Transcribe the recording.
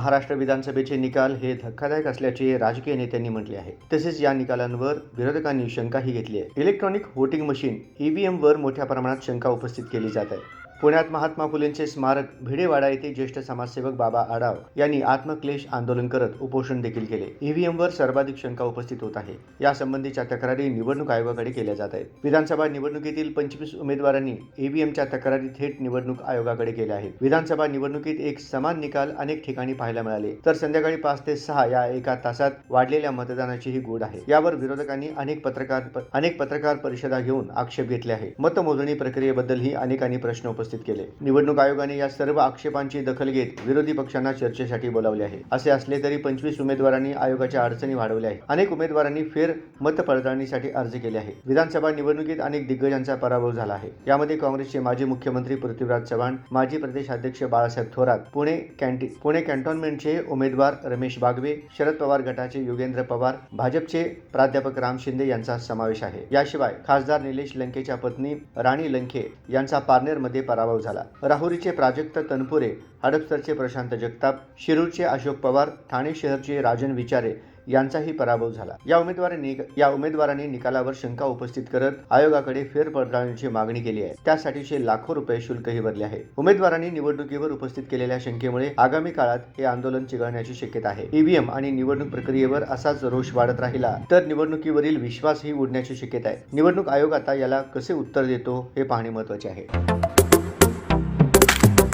महाराष्ट्र विधानसभेचे निकाल हे धक्कादायक असल्याचे राजकीय नेत्यांनी म्हटले आहे. तसेच या निकालांवर विरोधकांनी शंकाही घेतली आहे. इलेक्ट्रॉनिक व्होटिंग मशीन ईव्हीएम वर मोठ्या प्रमाणात शंका उपस्थित केली जात आहे. पुण्यात महात्मा फुलेंचे स्मारक भिडेवाडा येथे ज्येष्ठ समाजसेवक बाबा आडाव यांनी आत्मक्लेश आंदोलन करत उपोषण देखील केले. ईव्हीएमवर सर्वाधिक शंका उपस्थित होत आहे. यासंबंधीच्या तक्रारी निवडणूक आयोगाकडे केल्या जात आहेत. विधानसभा निवडणुकीतील पंचवीस उमेदवारांनी ईव्हीएमच्या तक्रारी थेट निवडणूक आयोगाकडे केल्या आहेत. विधानसभा निवडणुकीत एक समान निकाल अनेक ठिकाणी पाहायला मिळाले. तर संध्याकाळी पाच ते सहा या एका तासात वाढलेल्या मतदानाची ही गोड आहे. यावर विरोधकांनी अनेक पत्रकार अनेक पत्रकार परिषदा घेऊन आक्षेप घेतले आहे मतमोजणी प्रक्रियेबद्दलही अनेकांनी प्रश्न उपस्थित केले. निवडणूक आयोगाने या सर्व आक्षेपांची दखल घेत विरोधी पक्षांना चर्चेसाठी बोलावले आहे. असे असले तरी पंचवीस उमेदवारांनी आयोगाच्या अडचणी वाढवल्या आहेत. अनेक उमेदवारांनी फेर मतपडताळणीसाठी अर्ज केले आहे विधानसभा निवडणुकीत अनेक दिग्गजांचा पराभव झाला आहे. यामध्ये काँग्रेसचे माजी मुख्यमंत्री पृथ्वीराज चव्हाण माजी प्रदेशाध्यक्ष बाळासाहेब थोरात पुणे कॅन्टी पुणे कॅन्टोन्मेंटचे उमेदवार रमेश बागवे शरद पवार गटाचे योगेंद्र पवार भाजपचे प्राध्यापक राम शिंदे यांचा समावेश आहे. याशिवाय खासदार निलेश लंकेच्या पत्नी राणी लंके यांचा पारनेरमध्ये पराभव झाला. राहुरीचे प्राजक्त तनपुरे हडपसरचे प्रशांत जगताप शिरूरचे अशोक पवार ठाणे शहरचे राजन विचारे यांचाही पराभव झाला. या उमेदवारांनी या उमेदवारांनी निकालावर शंका उपस्थित करत आयोगाकडे फेरपडताळणीची मागणी केली आहे. त्यासाठीचे लाखो रुपये शुल्कही भरले आहे. उमेदवारांनी निवडणुकीवर उपस्थित केलेल्या शंकेमुळे आगामी काळात हे आंदोलन चिघळण्याची शक्यता आहे. ईव्हीएम आणि निवडणूक प्रक्रियेवर असाच रोष वाढत राहिला तर निवडणुकीवरील विश्वासही उडण्याची शक्यता आहे. निवडणूक आयोग आता याला कसे उत्तर देतो हे पाहणे महत्त्वाचे आहे.